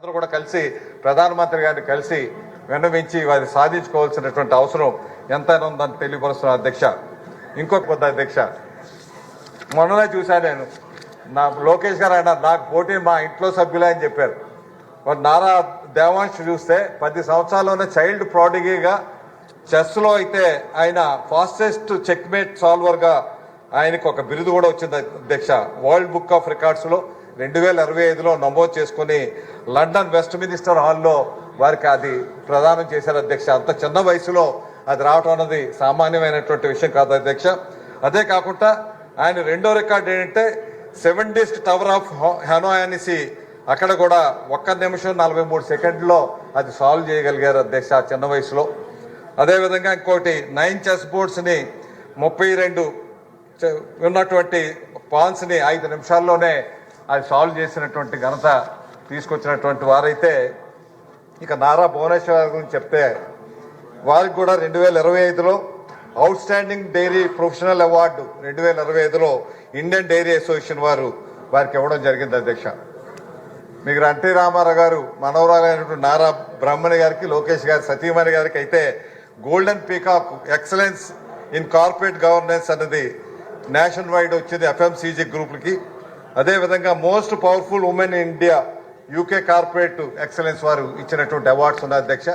అందరూ కూడా కలిసి ప్రధానమంత్రి గారిని కలిసి విన్నవించి వారి సాధించుకోవాల్సినటువంటి అవసరం ఎంతైనా ఉందని తెలియపరుస్తున్న అధ్యక్ష ఇంకొక కొత్త అధ్యక్ష. మొన్ననే చూశాను నేను. నా లోకేష్ గారు ఆయన నాకు పోటీ మా ఇంట్లో సభ్యులే అని చెప్పారు. మరి నారా దేవాంశ్ చూస్తే పది సంవత్సరాల్లోనే చైల్డ్ ప్రాడిగీగా చెస్లో అయితే ఆయన ఫాస్టెస్ట్ చెక్మేట్ సాల్వర్గా ఆయనకు ఒక బిరుదు కూడా వచ్చింది అధ్యక్ష. వరల్డ్ బుక్ ఆఫ్ రికార్డ్స్లో రెండు వేల ఇరవై ఐదులో నమోదు చేసుకుని లండన్ వెస్ట్ మినిస్టర్ హాల్లో వారికి అది ప్రదానం చేశారు అధ్యక్ష. అంత చిన్న వయసులో అది రావటం అన్నది సామాన్యమైనటువంటి విషయం కాదు అధ్యక్ష. అదే కాకుండా ఆయన రెండో రికార్డ్ ఏంటంటే సెవెన్ టవర్ ఆఫ్ హెనోయ్ అనేసి అక్కడ కూడా ఒక్క నిమిషం నలభై మూడు సెకండ్లో అది సాల్వ్ చేయగలిగారు అధ్యక్ష ఆ చిన్న వయసులో. అదేవిధంగా ఇంకోటి నైన్ చెస్ బోర్డ్స్ని ముప్పై రెండు చ- ఉన్నటువంటి పాన్స్ని ఐదు నిమిషాల్లోనే అది సాల్వ్ చేసినటువంటి ఘనత తీసుకొచ్చినటువంటి వారైతే ఇక నారా భువనేశ్వర్ గారి గురించి చెప్తే వారికి కూడా రెండు వేల ఇరవై ఐదులో outstanding dairy professional award రెండు వేల ఇరవై ఐదులో ఇండియన్ డైరీ అసోసియేషన్ వారు వారికి ఇవ్వడం జరిగింది అధ్యక్ష. మీకు ఎన్టీ రామారావు గారు మనవరాలైనటువంటి నారా బ్రహ్మణి గారికి లోకేష్ గారి సతీమణి గారికి అయితే golden peacock excellence in corporate governance అన్నది నేషనల్ వైడ్ వచ్చింది ఎఫ్ఎంసీజీ గ్రూప్లకి అదేవిధంగా most powerful women in India UK corporate excellence వారు ఇచ్చినటువంటి అవార్డ్స్ ఉన్న అధ్యక్ష.